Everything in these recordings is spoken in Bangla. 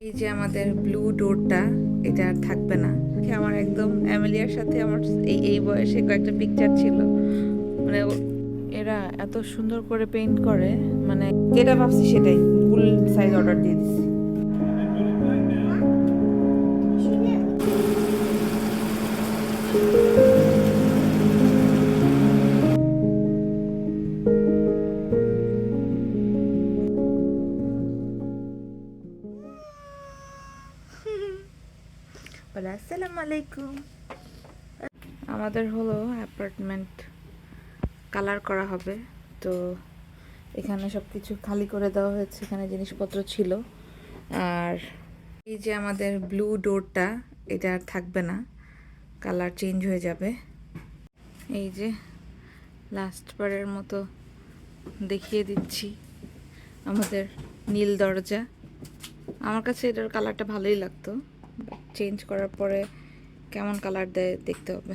এই যে আমাদের ব্লু ডোরটা এটা আর থাকবে না। আমার একদম অ্যামেলিয়ার সাথে আমার এই এই বয়সে কয়েকটা পিকচার ছিল। মানে এরা এত সুন্দর করে পেইন্ট করে মানে যেটা ভাবছি সেটাই ফুল সাইজ অর্ডার দিয়ে দিচ্ছি। আসসালামু আলাইকুম। আমাদের হলো অ্যাপার্টমেন্ট কালার করা হবে। তো এখানে সব কিছু খালি করে দেওয়া হয়েছে, এখানে জিনিসপত্র ছিল। আর এই যে আমাদের ব্লু ডোরটা এটা আর থাকবে না। কালার চেঞ্জ হয়ে যাবে। এই যে লাস্ট বারের মতো দেখিয়ে দিচ্ছি আমাদের নীল দরজা। আমার কাছে এটার কালারটা ভালোই লাগতো। চেঞ্জ করার পরে কেমন কালার দেয় দেখতে হবে।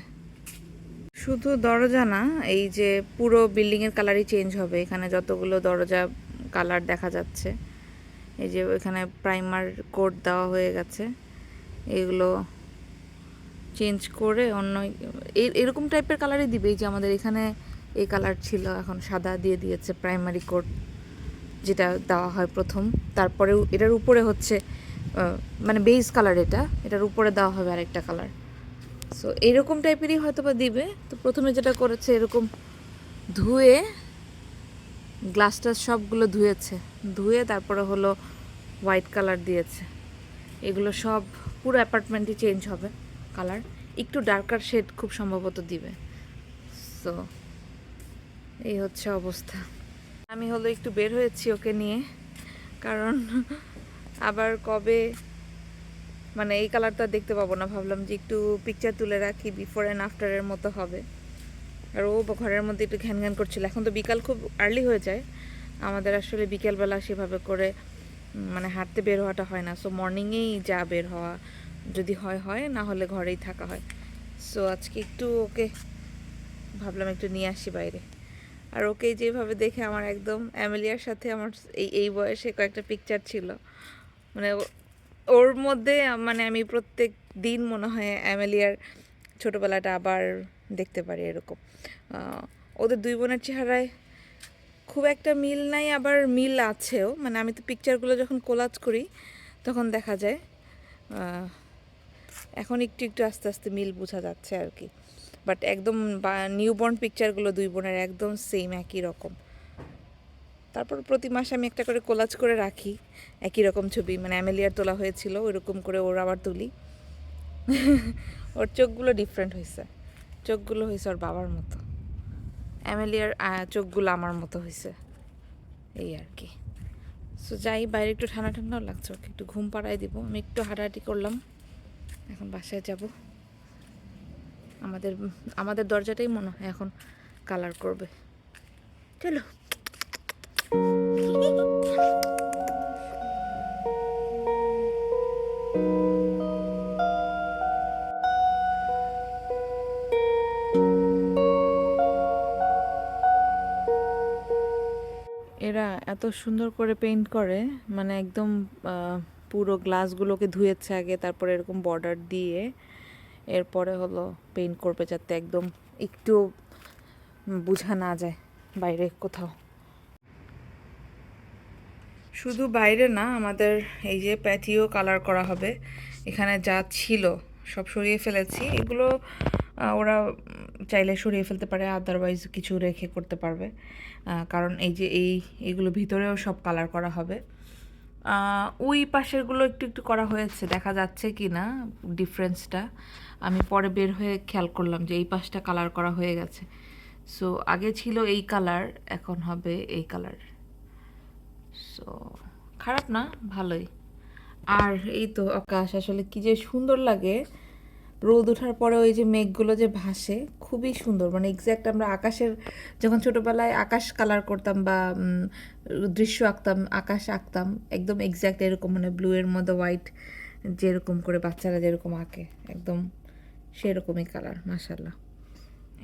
শুধু দরজা না, এই যে পুরো বিল্ডিংয়ের কালারই চেঞ্জ হবে। এখানে যতগুলো দরজা কালার দেখা যাচ্ছে, এই যে এখানে প্রাইমার কোড দেওয়া হয়ে গেছে। এগুলো চেঞ্জ করে অন্য এরকম টাইপের কালারই দিবে। এই যে আমাদের এখানে এই কালার ছিল, এখন সাদা দিয়ে দিয়েছে প্রাইমারি কোড যেটা দেওয়া হয় প্রথম। তারপরে এটার উপরে হচ্ছে মানে বেস কালার এটা। এটার উপরে দেওয়া হবে আরেকটা কালার সো এরকম টাইপেরই হয়তো বা দিবে। তো প্রথমে যেটা করেছে, এরকম ধুয়ে গ্লাসটা সবগুলো ধুয়েছে। ধুয়ে তারপরে হলো হোয়াইট কালার দিয়েছে। এগুলো সব পুরো অ্যাপার্টমেন্টই চেঞ্জ হবে কালার একটু ডার্কার শেড খুব সম্ভবত দিবে। সো এই হচ্ছে অবস্থা। আমি হলো একটু বের হয়েছি ওকে নিয়ে। কারণ আবার কবে? মানে এই কালারটা দেখতে পাবো না। ভাবলাম যে একটু পিকচার তুলে রাখি বিফোর অ্যান্ড আফটারের মতো হবে। আর ও ঘরের মধ্যে একটু ঘ্যান ঘ্যান করছিল। এখন তো বিকাল খুব আর্লি হয়ে যায়। আমাদের আসলে বিকেলবেলা সেভাবে করে মানে হাঁটতে বের হওয়াটা হয় না। সো মর্নিংয়েই যা বের হওয়া যদি হয় হয়, না হলে ঘরেই থাকা হয়। সো আজকে একটু ওকে ভাবলাম একটু নিয়ে আসি বাইরে। আর ওকে যেভাবে দেখে আমার একদম অ্যামেলিয়ার সাথে আমার এই এই বয়সে কয়েকটা পিকচার ছিল। মানে ওর মধ্যে মানে আমি প্রত্যেক দিন মনে হয় অ্যামেলিয়ার ছোটোবেলাটা আবার দেখতে পারি এরকম। ওদের দুই বোনের চেহারায় খুব একটা মিল নাই, আবার মিল আছেও। মানে আমি তো পিকচারগুলো যখন কোলাজ করি, তখন দেখা যায় এখন একটু একটু আস্তে আস্তে মিল বোঝা যাচ্ছে আর কি। বাট একদম নিউবর্ন পিকচারগুলো দুই বোনের একদম সেম একই রকম। তারপর প্রতি মাসে আমি একটা করে কোলাজ করে রাখি। একই রকম ছবি মানে অ্যামেলিয়ার তোলা হয়েছিল, ওইরকম করে ওর আবার তুলি। ওর চোখগুলো ডিফারেন্ট হয়েছে চোখগুলো হয়েছে ওর বাবার মতো। অ্যামেলিয়ার চোখগুলো আমার মতো হয়েছে এই আর কি। সো যাই, বাইরে একটু ঠান্ডা ঠান্ডাও লাগছে, ওকে একটু ঘুম পাড়াই দিব। আমি একটু হাঁটাহাঁটি করলাম। এখন বাসায় যাব। আমাদের আমাদের দরজাটাই মনে হয় এখন কালার করবে। চলো। এরা এত সুন্দর করে পেইন্ট করে মানে একদম পুরো গ্লাসগুলোকে ধুয়েছে আগে, তারপরে এরকম বর্ডার দিয়ে, এরপরে হলো পেইন্ট করবে যাতে একদম একটু বোঝা না যায় বাইরে কোথাও। শুধু বাইরে না, আমাদের এই যে প্যাথিও কালার করা হবে। এখানে যা ছিল সব সরিয়ে ফেলেছি। এগুলো ওরা চাইলে সরিয়ে ফেলতে পারে আদারওয়াইজ কিছু রেখে করতে পারবে। কারণ এই যে এই, এগুলো ভিতরেও সব কালার করা হবে। ওই পাশেরগুলো একটু একটু করা হয়েছে, দেখা যাচ্ছে কি না ডিফারেন্সটা আমি পরে বের হয়ে খেয়াল করলাম যে এই পাশটা কালার করা হয়ে গেছে। সো আগে ছিল এই কালার এখন হবে এই কালার সো খারাপ না, ভালোই। আর এই তো আকাশ, আসলে কি যে সুন্দর লাগে। রোদ ওঠার পরে ওই যে মেঘগুলো যে ভাসে, খুবই সুন্দর। মানে এক্স্যাক্ট আমরা আকাশের, যখন ছোটোবেলায় আকাশ কালার করতাম বা দৃশ্য আঁকতাম, আকাশ আঁকতাম, একদম এক্স্যাক্ট এরকম মানে ব্লু এর মধ্যে হোয়াইট যেরকম করে বাচ্চারা যেরকম আঁকে, একদম সেরকমই কালার মাসাল্লাহ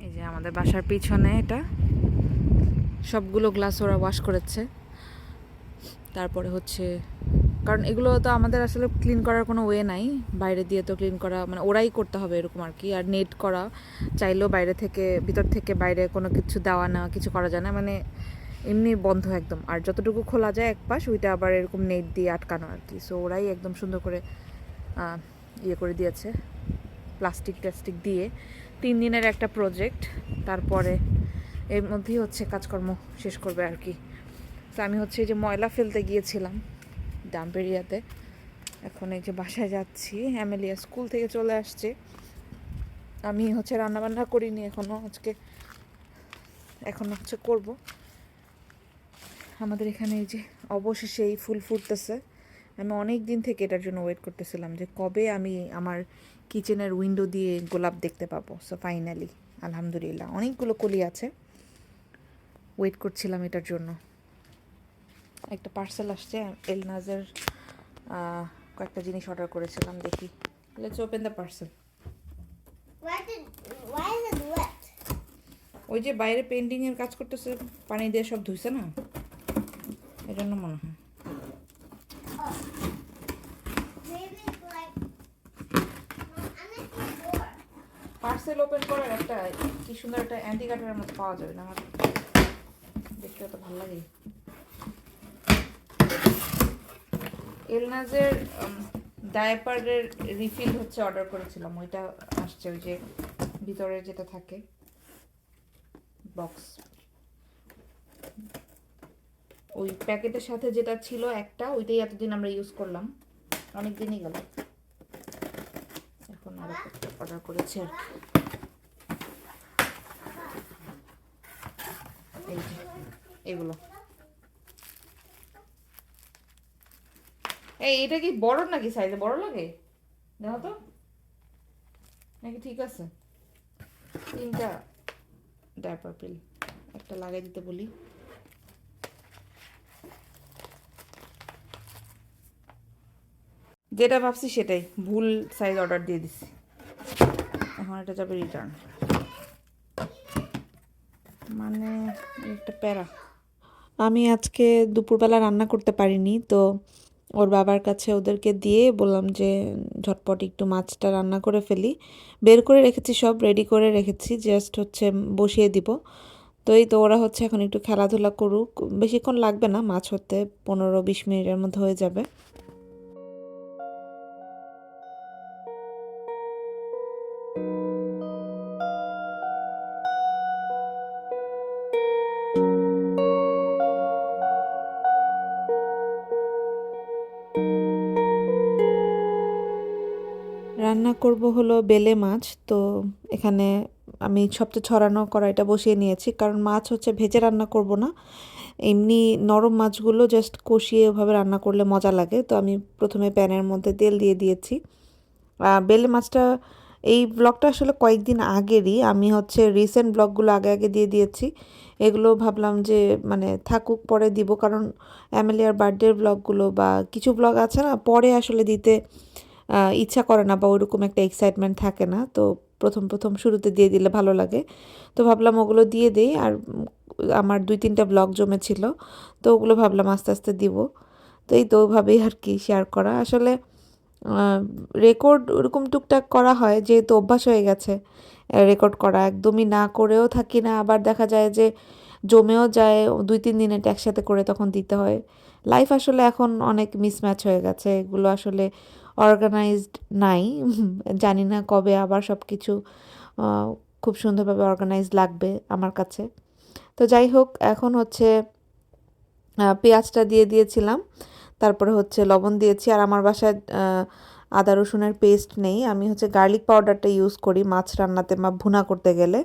এই যে আমাদের বাসার পিছনে এটা। সবগুলো গ্লাস ওরা ওয়াশ করেছে। তারপরে হচ্ছে, কারণ এগুলো তো আমাদের আসলে ক্লিন করার কোনো ওয়ে নাই। বাইরে দিয়ে তো ক্লিন করা মানে ওরাই করতে হবে এরকম আর কি। আর নেট করা, চাইলেও বাইরে থেকে, ভিতর থেকে বাইরে কোনো কিছু দেওয়া না, কিছু করা যায় না। মানে এমনি বন্ধ একদম। আর যতটুকু খোলা যায় এক পাশ, ওইটা আবার এরকম নেট দিয়ে আটকানো আর কি। সো ওরাই একদম সুন্দর করে ইয়ে করে দিয়েছে। প্লাস্টিক টাস্টিক দিয়ে। তিন দিনের একটা প্রজেক্ট তারপরে এর মধ্যেই হচ্ছে কাজকর্ম শেষ করবে আর কি। তো আমি হচ্ছে যে ময়লা ফেলতে গিয়েছিলাম ডাম্পেরিয়াতে এখন এই যে বাসায় যাচ্ছি, অ্যামেলিয়া স্কুল থেকে চলে আসছে। আমি হচ্ছে রান্নাবান্না করিনি এখনও আজকে এখন হচ্ছে করব। আমাদের এখানে এই যে অবশেষে এই ফুল ফুটতেছে। আমি অনেক দিন থেকে এটার জন্য ওয়েট করতেছিলাম যে কবে আমি আমার কিচেনের উইন্ডো দিয়ে গোলাপ দেখতে পাবো। সো ফাইনালি আলহামদুলিল্লাহ, অনেকগুলো কলি আছে। ওয়েট করছিলাম এটার জন্য। একটা পার্সেল আসছে এলনাজের কয়েকটা জিনিস অর্ডার করেছিলাম দেখি। Let's open the parcel? ওই যে বাইরে পেন্টিং এর কাজ করতেছে পানি দিয়ে সব ধুইছে না? এই জন্য মনে হয়. পার্সেল ওপেন করার একটা কি সুন্দর একটা অ্যান্টি কাটারের মতো পাওয়া যাবে না আমার। দেখতে তো ভালো লাগে। এলনাজের ডায়াপারের রিফিল হচ্ছে অর্ডার করেছিলাম। ওইটা আসছে ওই যে ভিতরে যেটা থাকে বক্স ওই প্যাকেটের সাথে যেটা ছিল একটা, ওইটাই এতদিন আমরা ইউজ করলাম। অনেক দিনই গেল। এখন আরও অর্ডার করেছি আর কি। এই যে এগুলো এই, এটা কি বড় নাকি সাইজে বড় লাগে? দেখো তো। নাকি ঠিক আছে? তিনটা ডায়াপার পিল একটা লাগাই দিতে বলি। যেটা ভাবছি সেটাই। ভুল সাইজ অর্ডার দিয়ে দিছি এখন এটা যাবে রিটার্ন মানে একটা প্যারা। আমি আজকে দুপুরবেলা রান্না করতে পারিনি, তো ওর বাবার কাছে ওদেরকে দিয়ে বললাম যে, ঝটপট একটু মাছটা রান্না করে ফেলি। বের করে রেখেছি, সব রেডি করে রেখেছি জাস্ট হচ্ছে বসিয়ে দিব। তো এই তো ওরা হচ্ছে এখন একটু খেলাধুলা করুক। বেশিক্ষণ লাগবে না, মাছ হতে পনেরো বিশ মিনিটের মধ্যে হয়ে যাবে। রান্না করব হলো বেলে মাছ। তো এখানে আমি সবচেয়ে ছড়ানো কড়াইটা বসিয়ে নিয়েছি। কারণ মাছ হচ্ছে ভেজে রান্না করব না। এমনি নরম মাছগুলো জাস্ট কষিয়ে ওভাবে রান্না করলে মজা লাগে। তো আমি প্রথমে প্যানের মধ্যে তেল দিয়ে দিয়েছি। বেলে মাছটা এই ব্লগটা আসলে কয়েকদিন আগেরই। আমি হচ্ছে রিসেন্ট ব্লগগুলো আগে আগে দিয়ে দিয়েছি। এগুলো ভাবলাম যে মানে থাকুক, পরে দিব। কারণ অ্যামেলিয়ার বার্থডের ব্লগগুলো বা কিছু ব্লগ আছে না, পরে আসলে দিতে ইচ্ছা করে না বা ওরকম একটা এক্সাইটমেন্ট থাকে না, তো প্রথম প্রথম শুরুতে দিয়ে দিলে ভালো লাগে। তো ভাবলাম ওগুলো দিয়ে দিই আর আমার দুই, তিনটা ব্লগ জমেছিল, তো ওগুলো ভাবলাম আস্তে আস্তে দিব। তো এই তো ওইভাবেই আর কি শেয়ার করা। আসলে রেকর্ড ওরকম টুকটাক করা হয়, যেহেতু অভ্যাস হয়ে গেছে রেকর্ড করা। একদমই না করেও থাকি না, আবার দেখা যায় যে জমেও যায়, দুই, তিন দিন এটা একসাথে করে তখন দিতে হয়। লাইফ আসলে এখন অনেক মিসম্যাচ হয়ে গেছে, এগুলো আসলে অর্গানাইজড নাই। জানি না কবে আবার সব কিছু খুব সুন্দরভাবে অর্গানাইজ লাগবে আমার কাছে। তো যাই হোক, এখন হচ্ছে পেঁয়াজটা দিয়ে দিয়েছিলাম, তারপরে হচ্ছে লবণ দিয়েছি, আর আমার বাসায় আদা রসুনের পেস্ট নেই। আমি হচ্ছে গার্লিক পাউডারটা ইউজ করি মাছ রান্নাতে বা ভুনা করতে গেলে।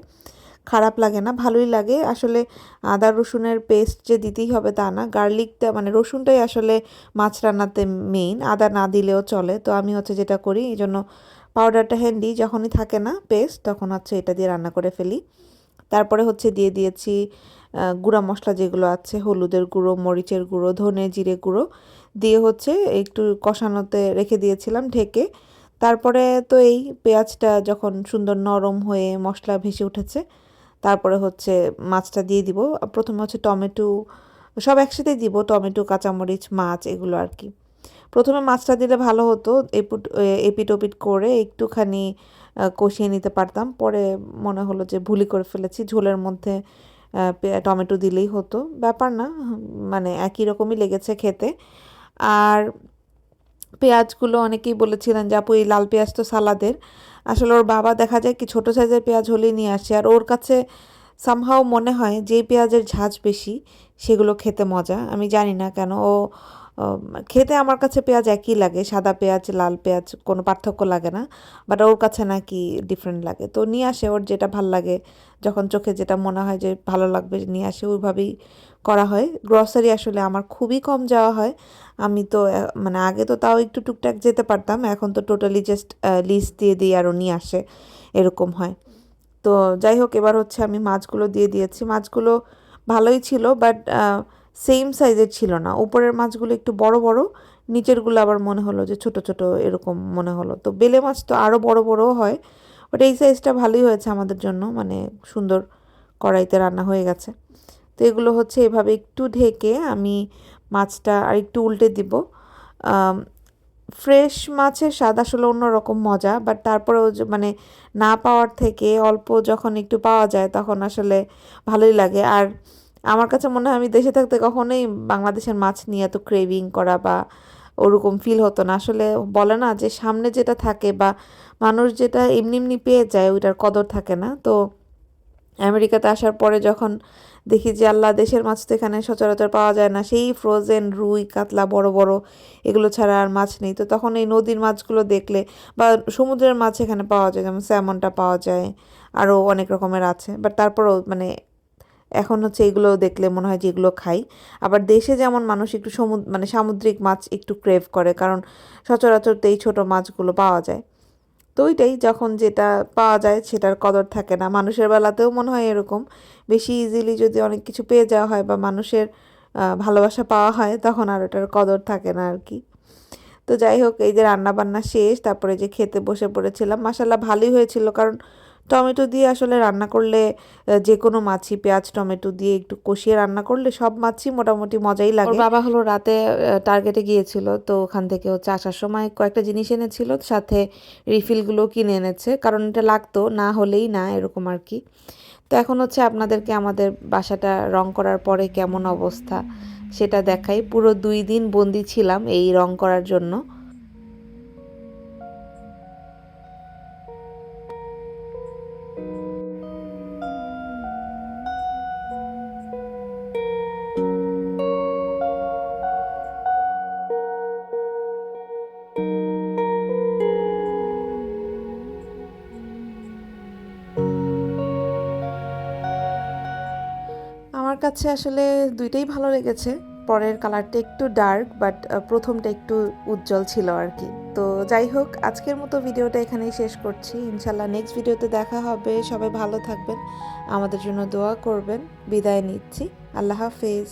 খারাপ লাগে না, ভালোই লাগে। আসলে আদা, রসুনের পেস্ট যে দিতেই হবে তা না। গার্লিকটা মানে রসুনটাই আসলে মাছ রান্নাতে মেইন আদা না দিলেও চলে। তো আমি হচ্ছে যেটা করি, এই জন্য পাউডারটা হ্যান্ডি যখনই থাকে না পেস্ট তখন হচ্ছে এটা দিয়ে রান্না করে ফেলি। তারপরে হচ্ছে দিয়ে দিয়েছি গুঁড়া মশলা যেগুলো আছে, হলুদের গুঁড়ো, মরিচের গুঁড়ো, ধনে জিরে গুঁড়ো। দিয়ে হচ্ছে একটু কষানোতে রেখে দিয়েছিলাম ঢেকে। তারপরে তো এই পেঁয়াজটা যখন সুন্দর নরম হয়ে মশলা ভেসে উঠেছে তারপরে হচ্ছে মাছটা দিয়ে দিব। প্রথমে হচ্ছে টমেটো, সব একসাথে দিব, টমেটো, কাঁচামরিচ, মাছ, এগুলো আর কি। প্রথমে মাছটা দিলে ভালো হতো, এপুট এপিট ওপিট করে একটুখানি কষিয়ে নিতে পারতাম। পরে মনে হলো যে ভুলি করে ফেলেছি, ঝোলের মধ্যে টমেটো দিলেই হতো। ব্যাপার না মানে একই রকমই লেগেছে খেতে। আর পেঁয়াজগুলো অনেকেই বলেছিলেন যে, আপু, এই লাল পেঁয়াজ তো সালাদের। আসলে ওর বাবা দেখা যায় কি ছোটো সাইজের পেঁয়াজ হলেই নিয়ে আসে। আর ওর কাছে সামহাও মনে হয় যে পেঁয়াজের ঝাঁজ বেশি, সেগুলো খেতে মজা। আমি জানি না কেন ও খেতে আমার কাছে পেঁয়াজ একই লাগে, সাদা পেঁয়াজ, লাল পেঁয়াজ, কোনো পার্থক্য লাগে না। বাট ওর কাছে নাকি ডিফারেন্ট লাগে। তো নিয়ে আসে, ওর যেটা ভালো লাগে, যখন চোখে যেটা মনে হয় যে ভালো লাগবে নিয়ে আসে, ওইভাবেই করা হয়। গ্রসারি আসলে আমার খুবই কম যাওয়া হয়। আমি তো মানে আগে তো তাও একটু টুকটাক যেতে পারতাম, এখন তো টোটালি জাস্ট লিস্ট দিয়ে দিই আরও নিয়ে আসে, এরকম হয়। তো যাই হোক, এবার হচ্ছে আমি মাছগুলো দিয়ে দিয়েছি। মাছগুলো ভালোই ছিল বাট সেম সাইজের ছিল না। উপরের মাছগুলো একটু বড় বড়, নিচেরগুলো আবার মনে হলো যে ছোট ছোট এরকম মনে হলো। তো বেলে মাছ তো আরও বড় বড়ও হয় বাট এই সাইজটা ভালোই হয়েছে আমাদের জন্য মানে সুন্দর কড়াইতে রান্না হয়ে গেছে। তো এগুলো হচ্ছে এভাবে একটু ঢেকে আমি মাছটা আর একটু উল্টে দিব। ফ্রেশ মাছের স্বাদ আসলে অন্যরকম মজা বাট তারপরেও মানে না পাওয়ার থেকে অল্প যখন একটু পাওয়া যায় তখন আসলে ভালোই লাগে। আর আমার কাছে মনে হয় আমি দেশে থাকতে কখনোই বাংলাদেশের মাছ নিয়ে এত ক্রেভিং করা বা ওরকম ফিল হতো না। আসলে বলে না যে সামনে যেটা থাকে বা মানুষ যেটা এমনি এমনি পেয়ে যায় ওইটার কদর থাকে না। তো আমেরিকাতে আসার পরে যখন দেখি যে আল্লাহ দেশের মাছ তো এখানে সচরাচর পাওয়া যায় না, সেই ফ্রোজেন রুই, কাতলা, বড় বড় এগুলো ছাড়া আর মাছ নেই। তো তখন এই নদীর মাছগুলো দেখলে বা সমুদ্রের মাছ এখানে পাওয়া যায়, যেমন স্যামনটা পাওয়া যায় আরও অনেক রকমের আছে। বাট তারপরেও মানে এখন হচ্ছে এগুলো দেখলে মনে হয় যে এগুলো খাই। আবার দেশে যেমন মানুষ একটু সমুদ্র মানে সামুদ্রিক মাছ একটু ক্রেভ করে, কারণ সচরাচর তো এই ছোটো মাছগুলো পাওয়া যায়। তো ওইটাই যখন যেটা পাওয়া যায় সেটার কদর থাকে না। মানুষের বেলাতেও মনে হয় এরকম। বেশি ইজিলি যদি অনেক কিছু পেয়ে যাওয়া হয় বা মানুষের ভালোবাসা পাওয়া হয়, তখন আর ওটার কদর থাকে না আর কি। তো যাই হোক, এই যে রান্না বান্না শেষ, তারপরে যে খেতে বসে পড়েছিলাম মাসাল্লাহ ভালোই হয়েছিল। কারণ টমেটো দিয়ে আসলে রান্না করলে যে কোনো মাছই পেঁয়াজ টমেটো দিয়ে একটু কষিয়ে রান্না করলে সব মাছই মোটামুটি মজাই লাগে। বাবা হলো রাতে টার্গেটে গিয়েছিল তো ওখান থেকে হচ্ছে আসার সময় কয়েকটা জিনিস এনেছিল সাথে রিফিলগুলো কিনে এনেছে কারণ এটা লাগতো না হলেই না এরকম আর কি। তো এখন হচ্ছে আপনাদেরকে আমাদের বাসাটা রং করার পরে কেমন অবস্থা সেটা দেখাই। পুরো দুই দিন বন্দি ছিলাম এই রং করার জন্য। আমার কাছে আসলে দুইটাই ভালো লেগেছে। পরের কালারটা একটু ডার্ক বাট প্রথমটা একটু উজ্জ্বল ছিল আর কি তো যাই হোক, আজকের মতো ভিডিওটা এখানেই শেষ করছি। ইনশাল্লাহ নেক্সট ভিডিওতে দেখা হবে। সবাই ভালো থাকবেন। আমাদের জন্য দোয়া করবেন। বিদায় নিচ্ছি। আল্লাহ হাফেজ।